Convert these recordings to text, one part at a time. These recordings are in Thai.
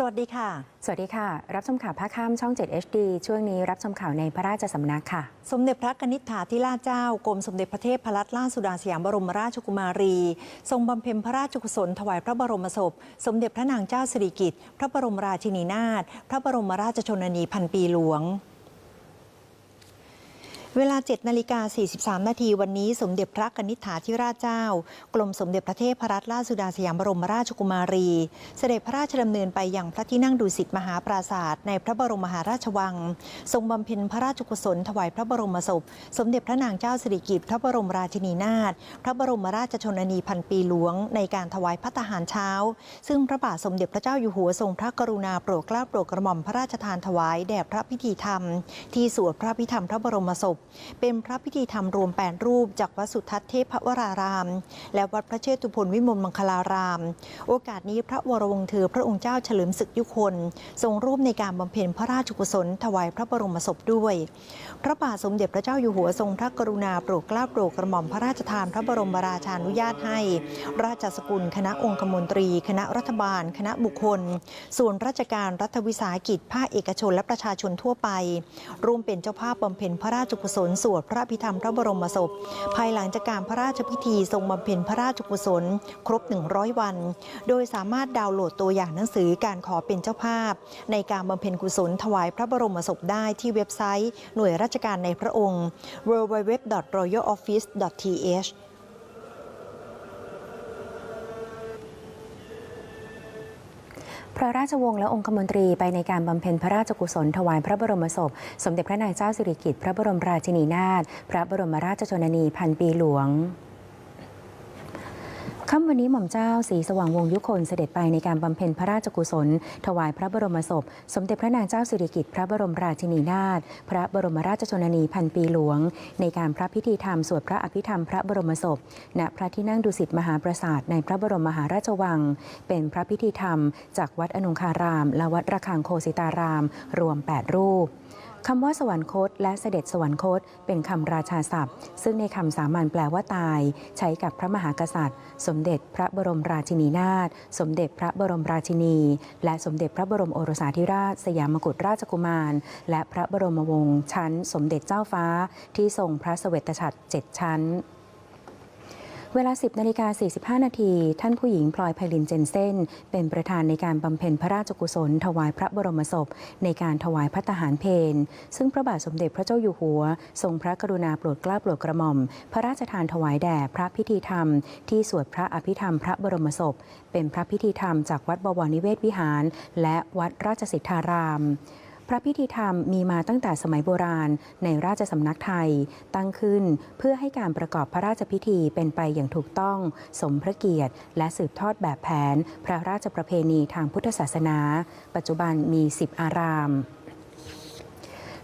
สวัสดีค่ะ สวัสดีค่ะ รับชมข่าวภาคค่ำช่อง 7 HD ช่วงนี้รับชมข่าวในพระราชสำนักค่ะ สมเด็จพระกนิษฐาธิราชเจ้ากรมสมเด็จพระเทพรัตนราชสุดาสยามบรมราชกุมารี ทรงบำเพ็ญพระราชกุศลถวายพระบรมศพ สมเด็จพระนางเจ้าสิริกิติ์พระบรมราชินีนาถพระบรมราชชนนีพันปีหลวง เวลา 7 นาฬิกา 43 นาทีวันนี้ สมเด็จพระกนิษฐาธิราชเจ้า กรมสมเด็จพระเทพรัตนราชสุดาสยามบรมราชกุมารี เสด็จพระราชดำเนินไปยังพระที่นั่งดุสิตมหาปราศาสตร์ในพระบรมมหาราชวัง ทรงบำเพ็ญพระราชกุศลถวายพระบรมศพ สมเด็จพระนางเจ้าสิริกิติ์พระบรมราชินีนาถพระบรมราชชนนีพันปีหลวง ในการถวายพัตตาหารเช้า ซึ่งพระบาทสมเด็จพระเจ้าอยู่หัวทรงพระกรุณาโปรดเกล้าโปรดกระหม่อมพระราชทานถวายแด่พระพิธีธรรม ที่สวดพระพิธรรมพระบรมศพเป็นพระพิธีธรรมรวม 8 รูป จากวัดสุทัศน์เทพวราราม และวัดพระเชตุพนวิมลมังคลาราม โอกาสนี้พระวรวงศ์เธอพระองค์เจ้าเฉลิมศึกยุคน ทรงร่วมในการบำเพ็ญพระราชกุศลถวายพระบรมศพด้วย พระบาทสมเด็จพระเจ้าอยู่หัวทรงพระกรุณาโปรดเกล้าโปรดกระหม่อมพระราชทานพระบรมราชานุญาตให้ ราชสกุลคณะองคมนตรี คณะรัฐบาล คณะบุคคล ส่วนราชการรัฐวิสาหกิจภาคเอกชนและประชาชนทั่วไป ร่วมเป็นเจ้าภาพบำเพ็ญพระราชกุศลสวดพระพิธรรมพระบรมศพ ภายหลังจากการพระราชพิธีทรงบำเพ็ญพระราชกุศล ครบ 100 วัน โดยสามารถดาวน์โหลดตัวอย่างหนังสือการขอเป็นเจ้าภาพ ในการบำเพ็ญกุศลถวายพระบรมศพได้ที่เว็บไซต์ หน่วยราชการในพระองค์ www.royaloffice.th พระราชวงศ์และองคมนตรีไปในการบำเพ็ญพระราชกุศลถวายพระบรมศพ สมเด็จพระนางเจ้าสิริกิติ์พระบรมราชินีนาถพระบรมราชชนนีพันปีหลวง ค่ำวันนี้หม่อมเจ้าสีสว่างวงศยุคนเสด็จไปในการบำเพ็ญพระราชกุศล ถวายพระบรมศพ สมเด็จพระนางเจ้าสิริกิติ์พระบรมราชินีนาถพระบรมราชชนนีพันปีหลวง ในการพระพิธีธรรมสวดพระอภิธรรมพระบรมศพ ณพระที่นั่งดุสิตมหาปราสาทในพระบรมมหาราชวัง เป็นพระพิธีธรรม จากวัดอนุคาราม และวัดระฆังโคสิตาราม รวม 8 รูปคำว่าสวรรคต และเสด็จสวรรคต เป็นคำราชาศัพท์ ซึ่งในคำสามัญแปลว่าตาย ใช้กับพระมหากษัตริย์ สมเด็จพระบรมราชินีนาถสมเด็จพระบรมราชินี และสมเด็จพระบรมโอรสาธิราช สยามกุฎราชกุมาร และพระบรมวงศ์ชั้น สมเด็จเจ้าฟ้าที่ทรงพระสเสวตฉัตรเจ็ดชั้น เวลา 10นาฬิกา45 นาที ท่านผู้หญิงพลอยไพลินเจนเซนเป็นประธานในการบำเพ็ญพระราชกุศล ถวายพระบรมศพ ในการถวายพัตตาหารเพนซึ่งพระบาทสมเด็จพระเจ้าอยู่หัว ทรงพระกรุณาโปรดเกล้าโปรดกระหม่อม พระราชทานถวายแด่พระพิธีธรรม ที่สวดพระอภิธรรมพระบรมศพ เป็นพระพิธีธรรมจากวัดบวรนิเวศวิหาร และวัดราชสิทธาราม พระพิธีธรรมมีมาตั้งแต่สมัยโบราณ ในราชสำนักไทย ตั้งขึ้นเพื่อให้การประกอบพระราชพิธีเป็นไปอย่างถูกต้อง สมพระเกียรติ และสืบทอดแบบแผน พระราชประเพณีทางพุทธศาสนา ปัจจุบันมี 10 อาราม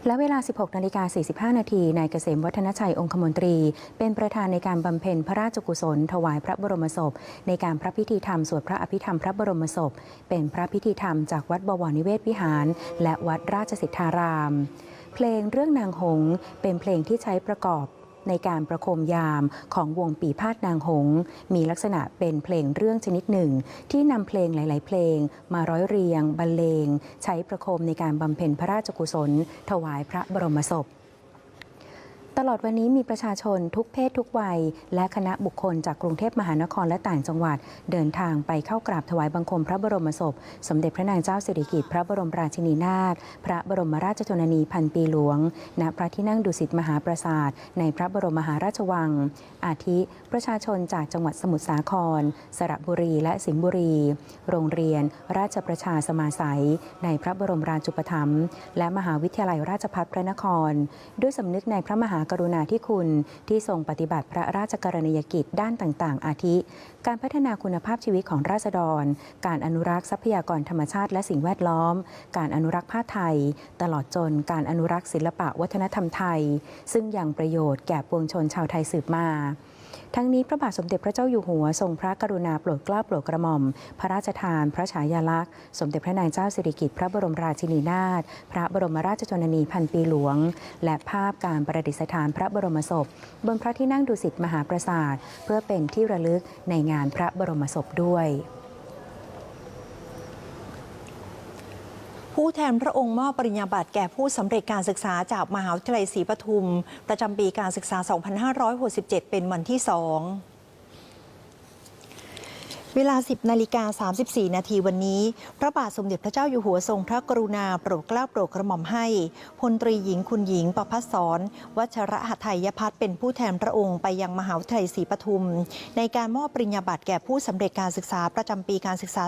และเวลา 16 นาฬิกา 45 นาที นายเกษมวัฒนชัยองคมนตรี เป็นประธานในการบำเพ็ญพระราชกุศล ถวายพระบรมศพ ในการพระพิธีธรรมสวดพระอภิธรรมพระบรมศพ เป็นพระพิธีธรรมจากวัดบวรนิเวศวิหาร และวัดราชสิทธาราม เพลงเรื่องนางหงส์เป็นเพลงที่ใช้ประกอบ ในการประโคมยามของวงปีพาดนางหงส์มีลักษณะเป็นเพลงเรื่องชนิดหนึ่ง ที่นำเพลงหลาย ๆ เพลง มาร้อยเรียงบรรเลง ใช้ประโคมในการบำเพ็ญพระราชกุศล ถวายพระบรมศพ ตลอดวันนี้มีประชาชนทุกเพศทุกวัย และคณะบุคคลจากกรุงเทพมหานครและต่างจังหวัด เดินทางไปเข้ากราบถวายบังคมพระบรมศพ สมเด็จพระนางเจ้าสิริกิติ์พระบรมราชินีนาถพระบรมราชชนนีพันปีหลวง ณพระที่นั่งดุสิตมหาปราสาท ในพระบรมมหาราชวัง อาทิ ประชาชนจากจังหวัดสมุทรสาคร สระบุรีและสิงห์บุรี โรงเรียน ราชประชาสมาสัย ในพระบรมราชูปถัมภ์และมหาวิทยาลัยราชภัฏพระนคร ด้วยสำนึกในพระมหาากรุณาธิคุณที่ทรงปฏิบัติพระราชกรณียกิจด้านต่างๆ อาทิ การพัฒนาคุณภาพชีวิตของราษฎร การอนุรักษ์ทรัพยากรธรรมชาติและสิ่งแวดล้อม การอนุรักษ์ผ้าไทย ตลอดจนการอนุรักษ์ศิลปะวัฒนธรรมไทย ซึ่งยังประโยชน์แก่ปวงชนชาวไทยสืบมา ทั้งนี้พระบาทสมเด็จพระเจ้าอยู่หัวทรงพระกรุณาโปรดเกล้าโปรดกระหม่อม พระราชทาน พระฉายาลักษณ์ สมเด็จพระนางเจ้าสิริกิติ์พระบรมราชินีนาถพระบรมราชชนนีพันปีหลวง และภาพการประดิษฐานพระบรมศพ บนพระที่นั่งดุสิตมหาปราสาท เพื่อเป็นที่ระลึกในงานพระบรมศพด้วย ผู้แทนพระองค์มอบปริญญาบัตรแก่ผู้สำเร็จการศึกษาจากมหาวิทยาลัยศรีปทุม ประจำปีการศึกษา 2567 เป็นวันที่2 เวลา 10 นาฬิกา 34 นาทีวันนี้ พระบาทสมเด็จพระเจ้าอยู่หัวทรงพระกรุณาโปรดเกล้าโปรดกระหม่อมให้พลตรีหญิงคุณหญิงประพัสสรวัชระหทัยพัฒน์เป็นผู้แทนพระองค์ไปยังมหาวิทยาลัยศรีปทุม ในการมอบปริญญาบัตรแก่ผู้สำเร็จการศึกษาประจำปีการศึกษา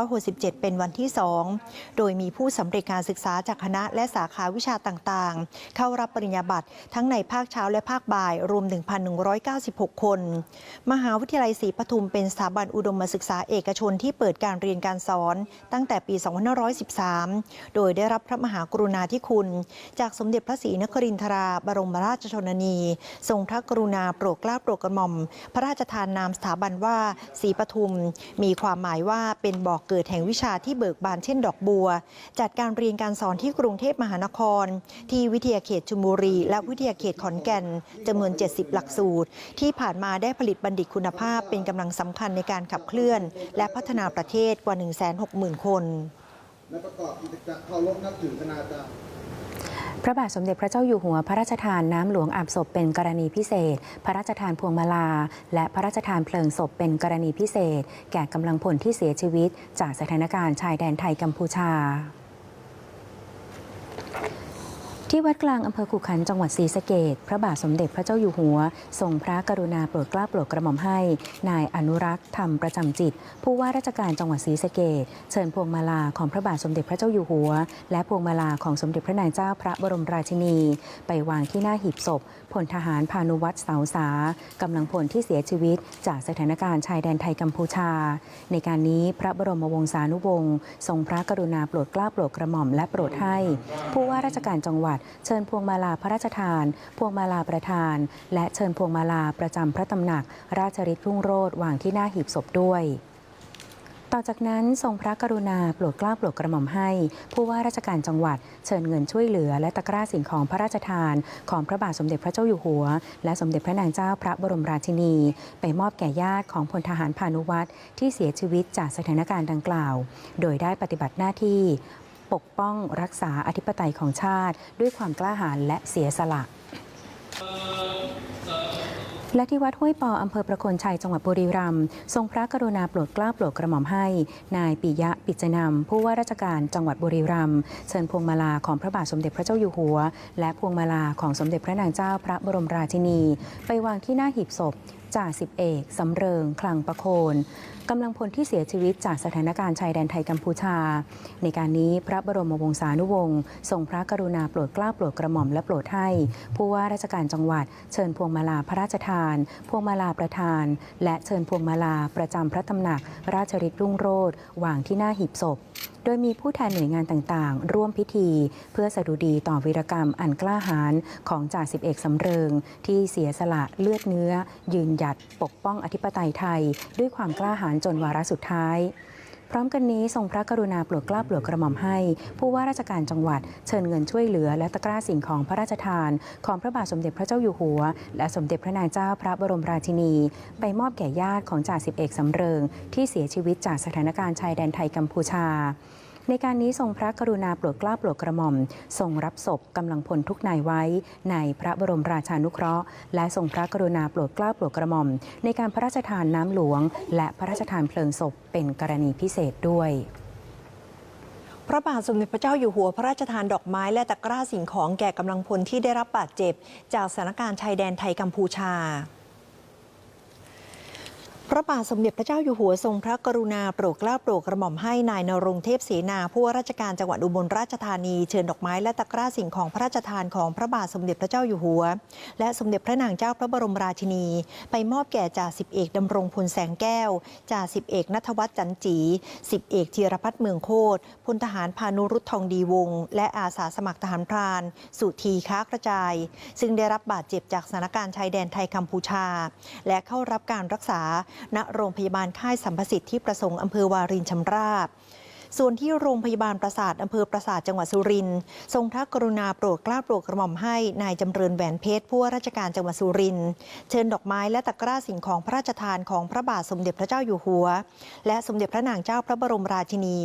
2567 เป็นวันที่ 2 โดยมีผู้สำเร็จการศึกษาจากคณะและสาขาวิชาต่างๆ เข้ารับปริญญาบัตรทั้งในภาคเช้าและภาคบ่ายรวม 1,196 คน มหาวิทยาลัยศรีปทุมเป็นสถาบันอุดมมศึกษาเอกชนที่เปิดการเรียนการสอน ตั้งแต่ปี 2513 โดยได้รับพระมหากรุณาธิคุณ จากสมเด็จพระศรีนครินทราบรมราชชนนี ทรงพระกรุณาโปรดเกล้าโปรดกระหม่อม พระราชทานนามสถาบันว่าศรีปทุม มีความหมายว่าเป็นบ่อกเกิดแห่งวิชาที่เบิกบานเช่นดอกบัว จัดการเรียนการสอนที่กรุงเทพมหานคร ที่วิทยาเขตชุมบุรี และวิทยาเขตขอนแก่นจำนวน 70 หลักสูตร ที่ผ่านมาได้ผลิตบัณฑิตคุณภาพเป็นกำลังสำคัญในการขับเคลื่อน และพัฒนาประเทศกว่า 160,000 คนและประกอบกิจการมเคารพนับถือคณาจารย์พระบาทสมเด็จพระเจ้าอยู่หัวพระราชทานน้ำหลวงอาบศพเป็นกรณีพิเศษ พระราชทานพวงมาลา และพระราชทานเพลิงศพเป็นกรณีพิเศษ แก่กำลังพลที่เสียชีวิต จากสถานการณ์ชายแดนไทยกัมพูชา ที่วัดกลางอำเภอขุขันจังหวัดศรีสะเกดพระบาทสมเด็จพระเจ้าอยู่หัว ทรงพระกรุณาโปรดเกล้าโปรดกระหม่อมให้ นายอนุรักษ์ธรรมประจำจิต ผู้ว่าราชการจังหวัดศรีสะเกดเชิญพวงมาลาของพระบาทสมเด็จพระเจ้าอยู่หัว และพวงมาลาของสมเด็จพระนางเจ้าพระบรมราชินี ไปวางที่หน้าหีบศพพลทหารพานุวัตรเสาสากำลังพลที่เสียชีวิต จากสถานการณ์ชายแดนไทยกัมพูชา ในการนี้พระบรมวงศานุวงศ์ทรงพระกรุณาโปรดเกล้าโปรดกระหม่อมและโปรดให้ ผู้ว่าราชการจังหวัดเชิญพวงมาลาพระราชทาน พวงมาลาประธาน และเชิญพวงมาลาประจำพระตำหนัก ราชฤทธิ์รุ่งโรจน์วางที่หน้าหีบศพด้วยต่อจากนั้นทรงพระกรุณาโปรดเกล้าโปรดกระหม่อมให้ ผู้ว่าราชการจังหวัดเชิญเงินช่วยเหลือ และตะกร้าสิ่งของพระราชทาน ของพระบาทสมเด็จพระเจ้าอยู่หัว และสมเด็จพระนางเจ้าพระบรมราชินี ไปมอบแก่ญาติของพลทหารพานุวัตรที่เสียชีวิตจากสถานการณ์ดังกล่าว โดยได้ปฏิบัติหน้าที่ ปกป้องรักษาอธิปไตยของชาติ ด้วยความกล้าหาญและเสียสละและที่วัดห้วยปออำเภอประโคนชัยจังหวัดบุรีรัมย์ทรงพระกรุณาโปรดเกล้าโปรดกระหม่อมให้ นายปิยะปิจนำผู้ว่าราชการจังหวัดบุรีรัมย์เชิญพวงมาลาของพระบาทสมเด็จพระเจ้าอยู่หัว และพวงมาลาของสมเด็จพระนางเจ้าพระบรมราชินี ไปวางที่หน้าหีบศพ จ่าสิบเอกสำเริง คลังประโคนกำลังพลที่เสียชีวิตจากสถานการณ์ชายแดนไทยกัมพูชา ในการนี้พระบรมวงศานุวงศ์ทรงพระกรุณาโปรดเกล้าโปรดกระหม่อมและโปรดให้ ผู้ว่าราชการจังหวัดเชิญพวงมาลาพระราชทาน พวงมาลาประธาน และเชิญพวงมาลาประจำพระตำหนัก ราชฤทธิ์รุ่งโรจน์วางที่หน้าหีบศพโดยมีผู้แทนหน่วยงานต่างๆ ร่วมพิธี เพื่อสดุดีต่อวีรกรรมอันกล้าหาญของจ่าสิบเอกสำเริง ที่เสียสละเลือดเนื้อ ยืนหยัดปกป้องอธิปไตยไทย ด้วยความกล้าหาญจนวาระสุดท้าย พร้อมกันนี้ทรงพระกรุณาโปรดเกล้าโปรดกระหม่อมให้ ผู้ว่าราชการจังหวัดเชิญเงินช่วยเหลือ และตะกร้าสิ่งของพระราชทาน ของพระบาทสมเด็จพระเจ้าอยู่หัว และสมเด็จพระนางเจ้าพระบรมราชินี ไปมอบแก่ญาติของจ่าสิบเอกสำเริง ที่เสียชีวิตจากสถานการณ์ชายแดนไทยกัมพูชา ในการนี้ทรงพระกรุณาโปรดเกล้าโปรดกระหม่อม ทรงรับศพกำลังพลทุกนายไว้ ในพระบรมราชานุเคราะห์ และทรงพระกรุณาโปรดเกล้าโปรดกระหม่อม ในการพระราชทานน้ำหลวง และพระราชทานเพลิงศพเป็นกรณีพิเศษด้วยพระบาทสมเด็จพระเจ้าอยู่หัวพระราชทานดอกไม้และตะกร้าสิ่งของแก่กำลังพลที่ได้รับบาดเจ็บ จากสถานการณ์ชายแดนไทยกัมพูชา พระบาทสมเด็จพระเจ้าอยู่หัวทรงพระกรุณาโปรดเกล้าโปรดกระหม่อมให้นายนรงเทพเสนาผู้ว่าราชการจังหวัดอุบลราชธานีเชิญดอกไม้และตะกร้าสิ่งของพระราชทานของพระบาทสมเด็จพระเจ้าอยู่หัว และสมเด็จพระนางเจ้าพระบรมราชินี ไปมอบแก่จ่าสิบเอกดำรงพลแสงแก้วจ่าสิบเอกนัทวัฒน์จันจีสิบเอกธีรพัฒน์เมืองโคตรพลทหารพานุรุตทองดีวง และอาสาสมัครทหารพราน สุธีค้ากระจาย ซึ่งได้รับบาดเจ็บจากสถานการณ์ชายแดนไทยกัมพูชา และเข้ารับการรักษาณโรงพยาบาลค่ายสัมพสิทธิ์ที่ประสงค์อำเภอวารินชำราบ ส่วนที่โรงพยาบาลปราสาทอำเภอปราสาทจังหวัดสุรินทร์ทรงพระกรุณาโปรดเกล้าโปรดกระหม่อมให้นายจำเริญแหวนเพชรผู้ว่าราชการจังหวัดสุรินทร์เชิญดอกไม้และตะกร้าสิ่งของพระราชทานของพระบาทสมเด็จพระเจ้าอยู่หัว และสมเด็จพระนางเจ้าพระบรมราชินี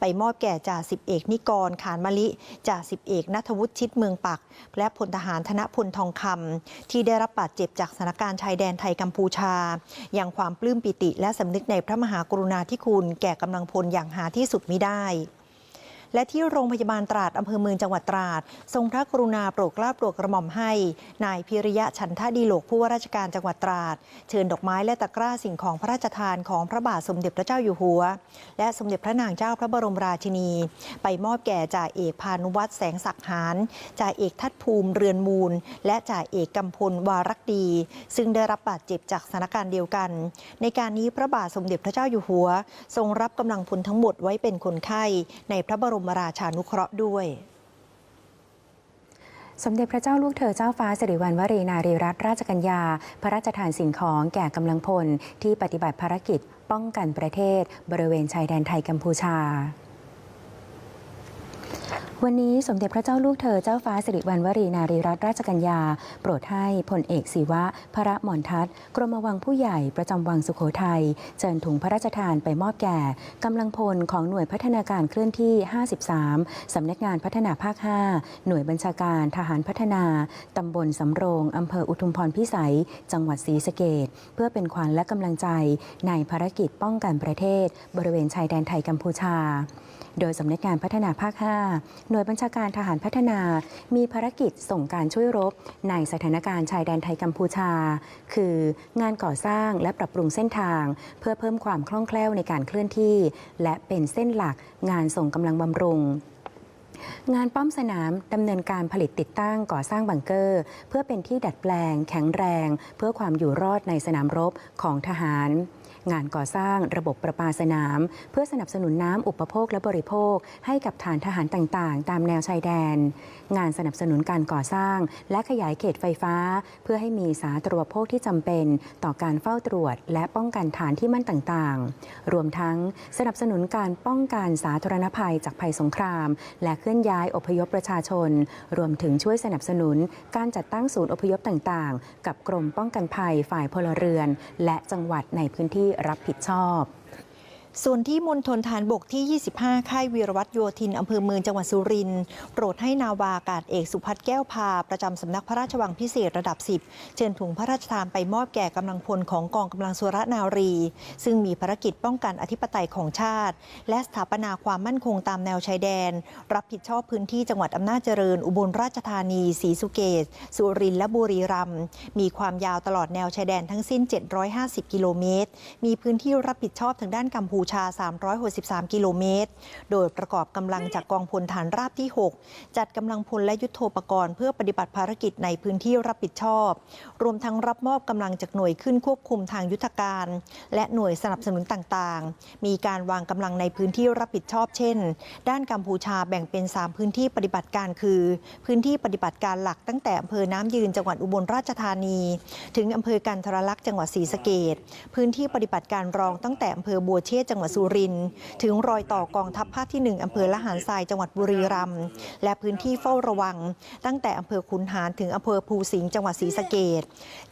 ไปมอบแก่จ่าสิบเอกนิกรขานมะลิจ่าสิบเอกนัทวุฒิชิดเมืองปัก และพลทหารธนพลทองคำที่ได้รับบาดเจ็บจากสถานการณ์ชายแดนไทยกัมพูชา อย่างความปลื้มปิติและสำนึกในพระมหากรุณาธิคุณแก่กำลังพลอย่างหาที่สุดไม่ได้ และที่โรงพยาบาลตราดอำเภอเมืองจังหวัดตราด ทรงพระกรุณาโปรดเกล้าโปรดกระหม่อมให้ นายพิริยะฉันทดีโลกผู้ว่าราชการจังหวัดตราด เชิญดอกไม้และตะกร้าสิ่งของพระราชทานของพระบาทสมเด็จพระเจ้าอยู่หัว และสมเด็จพระนางเจ้าพระบรมราชินี ไปมอบแก่จ่าเอกพานุวัตรแสงศักข์หารจ่าเอกทัดภูมิเรือนมูล และจ่าเอกกำพลวารักดี ซึ่งได้รับบาดเจ็บจากสถานการณ์เดียวกัน ในการนี้พระบาทสมเด็จพระเจ้าอยู่หัว ทรงรับกำลังพลทั้งหมดไว้เป็นคนไข้ในพระบรมมราชานุเคราะห์ด้วยสมเด็จพระเจ้าลูกเธอเจ้าฟ้าสิริวัณวรีนารีรัตนราชกัญญา พระราชทานสิ่งของแก่กำลังพลที่ปฏิบัติภารกิจป้องกันประเทศ บริเวณชายแดนไทยกัมพูชา วันนี้สมเด็จพระเจ้าลูกเธอเจ้าฟ้าสิริวัณวรีนารีรัตนราชกัญญา โปรดให้พลเอกศิวะ พระหมอนทัตกรมวังผู้ใหญ่ประจำวังสุโขทัยเจิญถุงพระราชทานไปมอบแก่กำลังพลของหน่วยพัฒนาการเคลื่อนที่ 53 สำนักงานพัฒนาภาค 5 หน่วยบัญชาการทหารพัฒนาตำบลสำโรงอำเภออุทุมพรพิสัย จังหวัดศรีสะเกดเพื่อเป็นขวัญและกำลังใจในภารกิจป้องกันประเทศ บริเวณชายแดนไทยกัมพูชา โดยสำนักงานพัฒนาภาค 5 หน่วยบัญชาการทหารพัฒนา มีภารกิจส่งการช่วยรบ ในสถานการณ์ชายแดนไทยกัมพูชา คืองานก่อสร้างและปรับปรุงเส้นทาง เพื่อเพิ่มความคล่องแคล่วในการเคลื่อนที่ และเป็นเส้นหลักงานส่งกำลังบำรุงงานป้อมสนามดำเนินการผลิตติดตั้งก่อสร้างบังเกอร์ เพื่อเป็นที่ดัดแปลง แข็งแรง เพื่อความอยู่รอดในสนามรบของทหาร งานก่อสร้างระบบประปาสนาม เพื่อสนับสนุนน้ำอุปโภคและบริโภค ให้กับฐานทหารต่างๆ ตามแนวชายแดน งานสนับสนุนการก่อสร้าง และขยายเขตไฟฟ้า เพื่อให้มีสาธารณโภคที่จำเป็น ต่อการเฝ้าตรวจ และป้องกันฐานที่มั่นต่างๆ รวมทั้งสนับสนุนการป้องกันสาธารณภัยจากภัยสงคราม และเคลื่อนย้ายอพยพประชาชน รวมถึงช่วยสนับสนุนการจัดตั้งศูนย์อพยพต่างๆ กับกรมป้องกันภัยฝ่ายพลเรือน และจังหวัดในพื้นที่รับผิดชอบ ส่วนที่มณฑลฐานบกที่ 25 ค่ายวีรวัตรโยธิน อำเภอเมืองจังหวัดสุรินทร์โปรดให้นาวาอากาศเอกสุพัฒน์แก้วพา ประจำสำนักพระราชวังพิเศษระดับ 10 เชิญถุงพระราชทานไปมอบแก่กำลังพลของกองกำลังสุรนารี ซึ่งมีภารกิจป้องกันอธิปไตยของชาติ และสถาปนาความมั่นคงตามแนวชายแดน รับผิดชอบพื้นที่จังหวัดอำนาจเจริญ อุบลราชธานีศรีสุเกษสุรินทร์และบุรีรัมย์มีความยาวตลอดแนวชายแดนทั้งสิ้น 750 กิโลเมตร มีพื้นที่รับผิดชอบทางด้านกัมพููชา 363 กิโลเมตร โดยประกอบกำลังจากกองพลฐานราบที่ 6 จัดกำลังพลและยุทโธปกรณ์เพื่อปฏิบัติภารกิจในพื้นที่รับผิดชอบ รวมทั้งรับมอบกำลังจากหน่วยขึ้นควบคุมทางยุทธการ และหน่วยสนับสนุนต่างๆ มีการวางกำลังในพื้นที่รับผิดชอบเช่น ด้านกัมพูชาแบ่งเป็น 3 พื้นที่ปฏิบัติการคือ พื้นที่ปฏิบัติการหลักตั้งแต่อำเภอน้ำยืนจังหวัดอุบลราชธานี ถึงอำเภอกันทรลักษณ์จังหวัดศรีสะเกดพื้นที่ปฏิบัติการรองตั้งแต่อำเภอบัวเชษจังหวัดสุรินทร์ถึงรอยต่อกองทัพภาคที่ 1 อำเภอละหารทรายจังหวัดบุรีรัมย์และพื้นที่เฝ้าระวัง ตั้งแต่อำเภอขุนหารถึงอำเภอภูสิงห์จังหวัดศรีสะเกด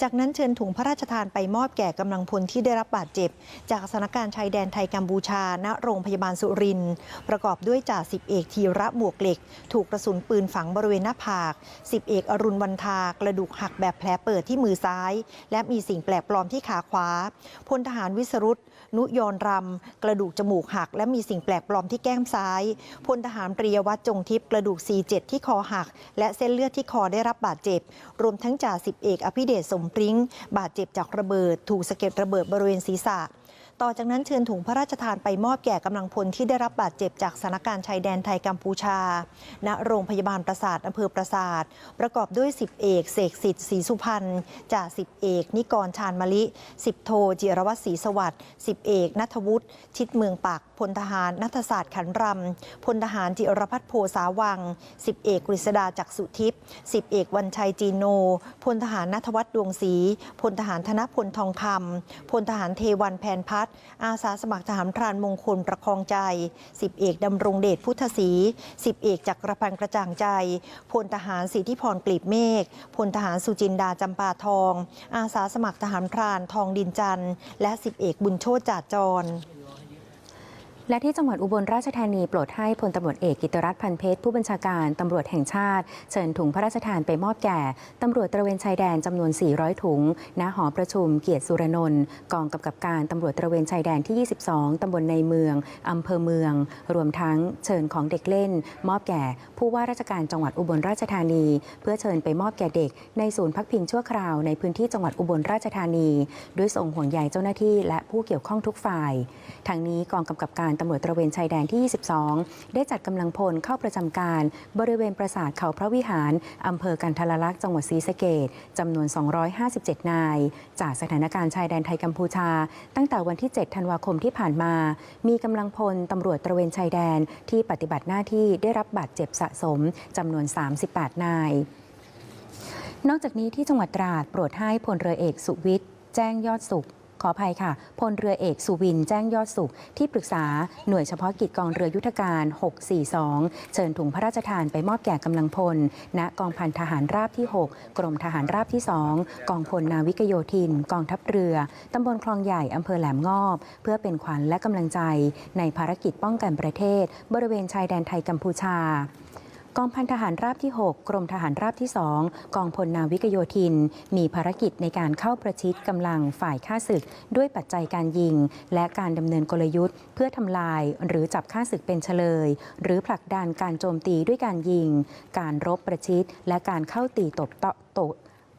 จากนั้นเชิญถุงพระราชทานไปมอบแก่กำลังพลที่ได้รับบาดเจ็บ จากสถานการณ์ชายแดนไทยกัมพูชาณโรงพยาบาลสุรินทร์ประกอบด้วยจ่าสิบเอกธีระบวกเหล็ก ถูกกระสุนปืนฝังบริเวณหน้าผากสิบเอกอรุณวันทากระดูกหักแบบแผลเปิดที่มือซ้าย และมีสิ่งแปลกปลอมที่ขาขวาพลทหารวิสรุตนุยอนรำกระดูกจมูกหัก และมีสิ่งแปลกปลอมที่แก้มซ้ายพลทหารปริยวัตจงทิพย์กระดูก C7 ที่คอหัก และเส้นเลือดที่คอได้รับบาดเจ็บ รวมทั้งจ่าสิบเอกอภิเดชสมปริ้งบาดเจ็บจากระเบิด ถูกสะเก็ดระเบิดบริเวณศีรษะ ต่อจากนั้นเชิญถุงพระราชทานไปมอบแก่กำลังพลที่ได้รับบาดเจ็บจากสถานการณ์ชายแดนไทยกัมพูชา ณ โรงพยาบาลปราสาทอำเภอปราสาท ประกอบด้วย 10 เอกเสกสิทธิ์ศรีสุพรรณจ่าสิบเอก นิกรชาญมะลิ 10 โทจิรวัตรศรีสวัสดิ์10 เอกนัทวุฒิชิดเมืองปาก พลทหารนัทศาสตร์ขันรำพลทหารจิรพัฒน์โพสาวัง สิบเอกกฤษดาจักสุทิพย์สิบเอกวันชัยจีโน พลทหารนัทวัฒน์ดวงศรีพลทหารธนพลทองคำพลทหารเทวันแผนพัฒอาสาสมัครทหารพรานมงคลประคองใจสิบเอกดำรงเดชพุทธศรีสิบเอกจักรพันธ์กระจ่างใจ พลทหารสิทธิพรกลีบเมฆพลทหารสุจินดาจำปาทอง อาสาสมัครทหารพรานทองดินจันทร์และสิบเอกบุญโชติจาดจร และที่จังหวัดอุบลราชธานีโปรดให้พลตำรวจเอกกิตรัตน์พันเพชรผู้บัญชาการตำรวจแห่งชาติ เชิญถุงพระราชทานไปมอบแก่ตำรวจตระเวนชายแดนจำนวน 400 ถุง ณ หอประชุมเกียรติสุรนนท์กองกำกับการตำรวจตระเวนชายแดนที่ 22 ตำบลในเมืองอำเภอเมือง รวมทั้งเชิญของเด็กเล่น มอบแก่ ผู้ว่าราชการจังหวัดอุบลราชธานี เพื่อเชิญไปมอบแก่เด็ก ในศูนย์พักพิงชั่วคราวในพื้นที่จังหวัดอุบลราชธานี ด้วยทรงห่วงใยเจ้าหน้าที่ และผู้เกี่ยวข้องทุกฝ่ายทางนี้กองกำกับการตำรวจตระเวนชายแดนที่ 22 ได้จัดกำลังพลเข้าประจำการ บริเวณปราสาทเขาพระวิหารอำเภอกันทรลักษณ์จังหวัดศรีสะเกดจำนวน 257 นาย จากสถานการณ์ชายแดนไทยกัมพูชา ตั้งแต่วันที่ 7 ธันวาคมที่ผ่านมา มีกำลังพลตำรวจตระเวนชายแดนที่ปฏิบัติหน้าที่ได้รับบาดเจ็บสะสมจำนวน 38 นาย นอกจากนี้ที่จังหวัดตราดโปรดให้พลเรือเอกสุวิทย์แจ้งยอดสุข ขออภัยค่ะ พลเรือเอกสุวินแจ้งยอดสุข ที่ปรึกษาหน่วยเฉพาะกิจกองเรือยุทธการ 642 เชิญถุงพระราชทานไปมอบแก่กำลังพล ณ กองพันทหารราบที่ 6 กรมทหารราบที่ 2 กองพลนาวิกโยธิน กองทัพเรือ ตำบลคลองใหญ่อำเภอแหลมงอบ เพื่อเป็นขวัญและกำลังใจ ในภารกิจป้องกันประเทศ บริเวณชายแดนไทยกัมพูชา กองพันทหารราบที่ 6 กรมทหารราบที่ 2 กองพลนาวิกโยธิน มีภารกิจในการเข้าประชิดกำลังฝ่ายข้าศึก ด้วยปัจจัยการยิง และการดำเนินกลยุทธ์ เพื่อทำลายหรือจับข้าศึกเป็นเฉลย หรือผลักดันการโจมตีด้วยการยิง การรบประชิดและการเข้าตีตบโตโต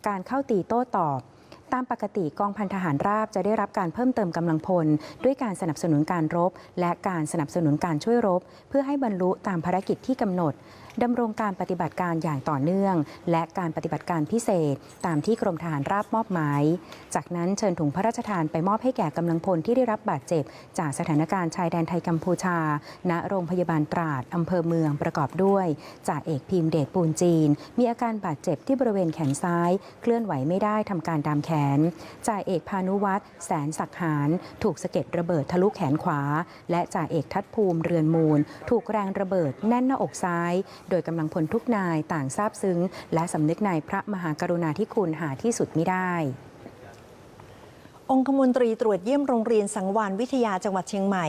การเข้าตีโต้ตอบ ตามปกติกองพันทหารราบจะได้รับการเพิ่มเติมกำลังพล ด้วยการสนับสนุนการรบ และการสนับสนุนการช่วยรบ เพื่อให้บรรลุตามภารกิจที่กำหนดดำรงการปฏิบัติการอย่างต่อเนื่อง และการปฏิบัติการพิเศษ ตามที่กรมทหารราบมอบหมาย จากนั้นเชิญถุงพระราชทานไปมอบให้แก่กำลังพลที่ได้รับบาดเจ็บ จากสถานการณ์ชายแดนไทยกัมพูชา ณ โรงพยาบาลตราดอำเภอเมืองประกอบด้วยจ่าเอกพิมพ์เดชปูนจีน มีอาการบาดเจ็บที่บริเวณแขนซ้าย เคลื่อนไหวไม่ได้ทำการดามแขนจ่าเอกพานุวัฒน์แสนศักหารถูกสะเก็ดระเบิดทะลุแขนขวา และจ่าเอกทัดภูมิเรือนมูล ถูกแรงระเบิดแน่นหน้าอกซ้าย โดยกำลังพลทุกนายต่างซาบซึ้ง และสำนึกในพระมหากรุณาธิคุณหาที่สุดไม่ได้องคมนตรีตรวจเยี่ยมโรงเรียนสังวานวิทยาจังหวัดเชียงใหม่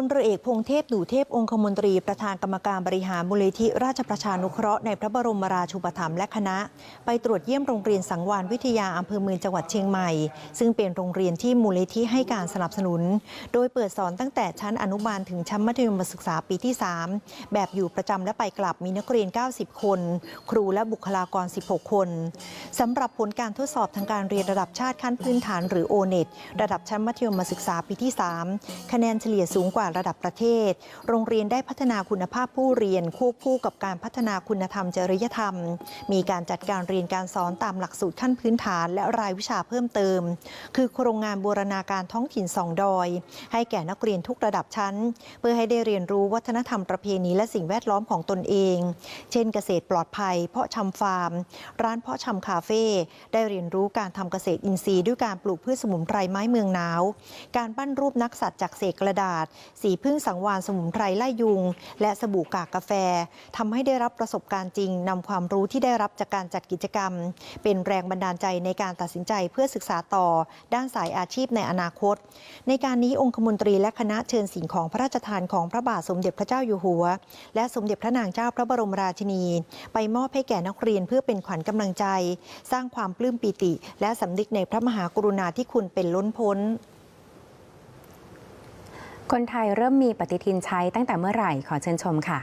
ลเรือเอกพงเทพดูเทพองคมนตรี ประธานกรรมการบริหารมูลนิธิราชประชานุเคราะห์ในพระบรมราชูปถัมภ์และคณะ ไปตรวจเยี่ยมโรงเรียนสังวานวิทยาอำเภอเมืองจังหวัดเชียงใหม่ ซึ่งเป็นโรงเรียนที่มูลนิธิให้การสนับสนุน โดยเปิดสอนตั้งแต่ชั้นอนุบาลถึงชั้นมัธยมศึกษาปีที่ 3 แบบอยู่ประจำและไปกลับมีนักเรียน 90 คน ครูและบุคลากร 16 คนสำหรับผลการทดสอบทางการเรียนระดับชาติขั้นพื้นฐานหรือ o n e t ระดับชั้นมัธยมศึกษาปีที่ 3 คะแนนเฉลี่ยสูงกว่าระดับประเทศ โรงเรียนได้พัฒนาคุณภาพผู้เรียนควบคู่กับการพัฒนาคุณธรรมจริยธรรม มีการจัดการเรียนการสอนตามหลักสูตรขั้นพื้นฐาน และรายวิชาเพิ่มเติม คือโครงงานบูรณาการท้องถิ่นสองดอย ให้แก่นักเรียนทุกระดับชั้น เพื่อให้ได้เรียนรู้วัฒนธรรมประเพณีและสิ่งแวดล้อมของตนเอง เช่นเกษตรปลอดภัย เพาะชำฟาร์ม ร้านเพาะชำคาเฟ่ได้เรียนรู้การทำเกษตรอินทรีย์ด้วยการปลูกพืชสมุนไพรไม้เมืองหนาว การปั้นรูปนักสัตว์จากเศษกระดาษสีพึ่งสังวานสมุนไพรไล่ยุง และสบู่กากกาแฟทำให้ได้รับประสบการณ์จริงนำความรู้ที่ได้รับจากการจัดกิจกรรม เป็นแรงบันดาลใจในการตัดสินใจเพื่อศึกษาต่อ ด้านสายอาชีพในอนาคต ในการนี้องคมนตรีและคณะเชิญสิ่งของพระราชทานของพระบาทสมเด็จพระเจ้าอยู่หัว และสมเด็จพระนางเจ้าพระบรมราชินี ไปมอบให้แก่นักเรียนเพื่อเป็นขวัญกำลังใจ สร้างความปลื้มปิติ และสำนึกในพระมหากรุณาธิคุณเป็นล้นพ้น คนไทยเริ่มมีปฏิทินใช้ตั้งแต่เมื่อไหร่ขอเชิญชมค่ะ